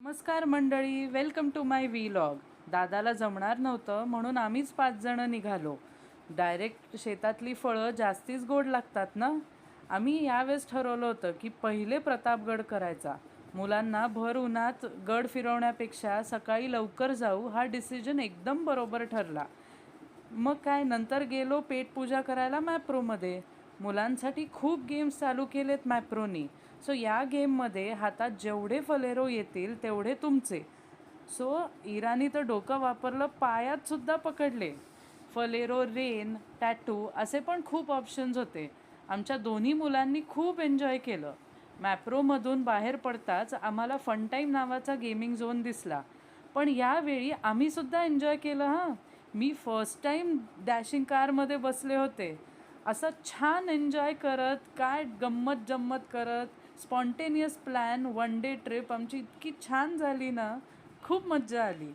नमस्कार मंडळी welcome to my vlog दादाला जमणार नव्हतं म्हणून आम्हीच पाच जणं निघालो. डायरेक्ट शेतातली फळं जास्तीच गोड लागतात ना? आम्ही यावेळेस ठरवलं होतं की पहिले प्रतापगड करायचा. मुलांना भर उन्हात गड फिरवण्यापेक्षा सकाळी लवकर जाऊ हा डिसिजन एकदम बरोबर ठरला. मग काय नंतर गेलो पेटपूजा करायला मॅप्रोमध्ये मुलांसाठी खूप गेम्स चालू केलेत मॅप्रोनी सो या गेममध्ये हातात जेवढे फलेरो येतील तेवढे तुमचे. सो इराणी तर डोकं वापरलं पायातसुद्धा पकडले. फलेरो रेन टॅटू असे पण खूप ऑप्शन्स होते. आमच्या दोन्ही मुलांनी खूप एन्जॉय केलं. मॅप्रोमधून बाहेर पडताच आम्हाला फन टाईम नावाचा गेमिंग झोन दिसला. पण यावेळी आम्हीसुद्धा एन्जॉय केलं हां. मी फर्स्ट टाईम डॅशिंग कारमध्ये बसले होते. असं छान एन्जॉय करत काय गंमत जम्मत करत spontaneous plan one day trip आमची इतकी छान झाली ना खूप मज्जा आली.